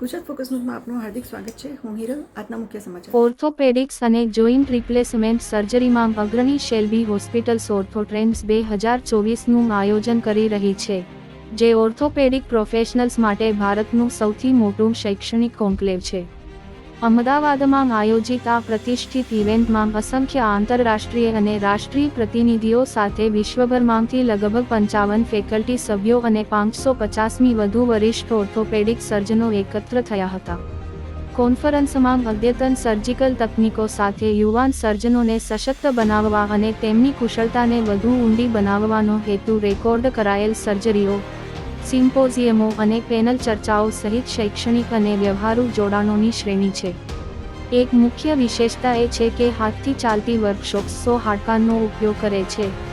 Gujarat focus ન્યૂઝમાં આપનું હાર્દિક સ્વાગત છે. હું હિરલ, આજના મુખ્ય સમાચાર. ઓર્થોપેડિક્સ અને જોઇન્ટ રિપ્લેસમેન્ટ સર્જરીમાં અગ્રણી શેલ્બી હોસ્પિટલ્સ ઓર્થોટ્રેન્ડ્સ બે હજાર ચોવીસનું આયોજન કરી રહી છે, જે ઓર્થોપેડિક પ્રોફેશનલ્સ માટે ભારતનું સૌથી મોટું શૈક્ષણિક કોન્ક્લેવ છે. અમદાવાદમાં આયોજિત આ પ્રતિષ્ઠિત ઇવેન્ટમાં અસંખ્ય આંતરરાષ્ટ્રીય અને રાષ્ટ્રીય પ્રતિનિધિઓ સાથે વિશ્વભરમાંથી લગભગ પંચાવન ફેકલ્ટી સભ્યો અને પાંચસો પચાસમી વધુ વરિષ્ઠ ઓર્થોપેડિક સર્જનો એકત્ર થયા હતા. કોન્ફરન્સમાં અદ્યતન સર્જિકલ તકનીકો સાથે યુવાન સર્જનોને સશક્ત બનાવવા અને તેમની કુશળતાને વધુ ઊંડી બનાવવાનો હેતુ રેકોર્ડ કરાયેલ સર્જરીઓ સિમ્પોઝિયમો અને પેનલ ચર્ચાઓ સહિત શૈક્ષણિક અને વ્યવહારુ જોડાણોની શ્રેણી છે. એક મુખ્ય વિશેષતા એ છે કે હાથથી ચાલતી વર્કશોપ્સ સો હાડકાંનો ઉપયોગ કરે છે.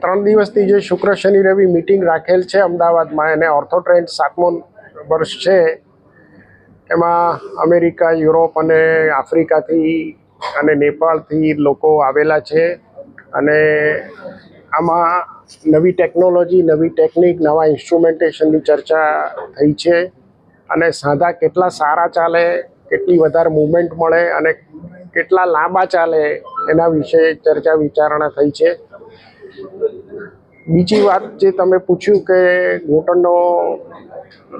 ત્રણ દિવસથી જે શુક્ર, શનિ, રવિ મિટિંગ રાખેલ છે અમદાવાદમાં, એને ઓર્થોટ્રેન્ડ સાતમો વર્ષ છે. એમાં અમેરિકા, યુરોપ અને આફ્રિકાથી અને નેપાળથી લોકો આવેલા છે. અને આમાં નવી ટેકનોલોજી નવી ટેકનિક નવા ઇન્સ્ટ્રુમેન્ટેશનની ચર્ચા થઈ છે અને સાંધા કેટલા સારા ચાલે, કેટલી વધારે મૂવમેન્ટ મળે અને કેટલા લાંબા ચાલે એના વિશે ચર્ચા વિચારણા થઈ છે. બીજી વાત જે તમે પૂછ્યું કે ઘૂંટણનો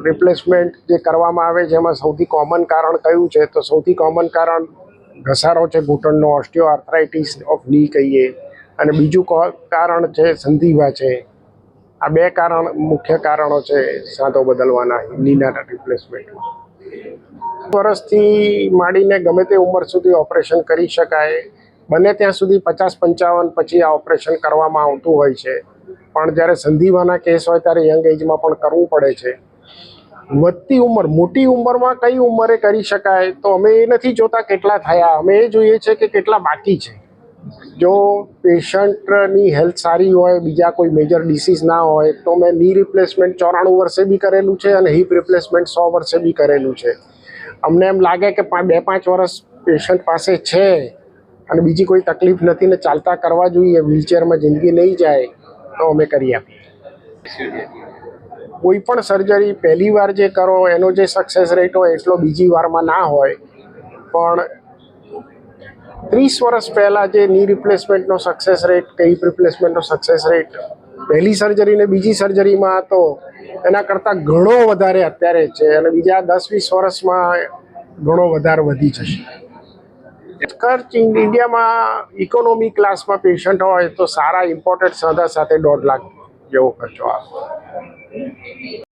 રિપ્લેસમેન્ટ જે કરવામાં આવે જેમાં સૌથી કોમન કારણ કયું છે? તો સૌથી કોમન કારણ ઘસારો છે ઘૂંટણનો ઓસ્ટિયો આર્થરાઇટિસ ઓફની કહીએ. અને બીજું કારણ છે સંધિવા છે. આ બે કારણ મુખ્ય કારણો છે સાંધો બદલવાના નીના રિપ્લેસમેન્ટમાં વર્ષથી માંડીને ગમે તે ઉંમર સુધી ઓપરેશન કરી શકાય. બને ત્યાં સુધી પચાસ પંચાવન પછી આ ઓપરેશન કરવામાં આવતું હોય છે. પણ જ્યારે સંધિવાના કેસ હોય ત્યારે યંગ એજમાં પણ કરવું પડે છે. વધતી ઉંમર, મોટી ઉંમરમાં કઈ ઉંમરે કરી શકાય તો અમે એ નથી જોતા કેટલા થયા. અમે એ જોઈએ છે કે કેટલા બાકી છે. જો પેશન્ટની હેલ્થ સારી હોય, બીજા કોઈ મેજર ડિસીઝ ના હોય, તો મેં ની રિપ્લેસમેન્ટ ચોરાણું વર્ષે બી કરેલું છે અને હિપ રિપ્લેસમેન્ટ સો વર્ષે બી કરેલું છે. અમને એમ લાગે કે બે પાંચ વર્ષ પેશન્ટ પાસે છે અને બીજી કોઈ તકલીફ નથી ને ચાલતા કરવા જોઈએ વ્હીલચેરમાં જિંદગી નહીં જાય, તો અમે કરી આપીએ. કોઈ પણ સર્જરી પહેલી વાર જે કરો, એનો જે સક્સેસ રેટ હોય, એટલો બીજી વારમાં ના હોય, પણ ત્રીસ વર્ષ પહેલાં જે ની રિપ્લેસમેન્ટનો સક્સેસ રેટ કે હિપ રિપ્લેસમેન્ટનો સક્સેસ રેટ પહેલી સર્જરી ને બીજી સર્જરીમાં હતો, એના કરતાં ઘણો વધારે અત્યારે છે અને બીજા દસ વીસ વર્ષમાં ઘણો વધારે વધી જશે. ખર્ચ ઇન- ઇન્ડિયામાં ઇકોનોમી ક્લાસમાં પેશન્ટ હોય તો સારા ઇમ્પોર્ટન્ટ સાધા સાથે દોઢ લાખ જેવો ખર્ચો આવે.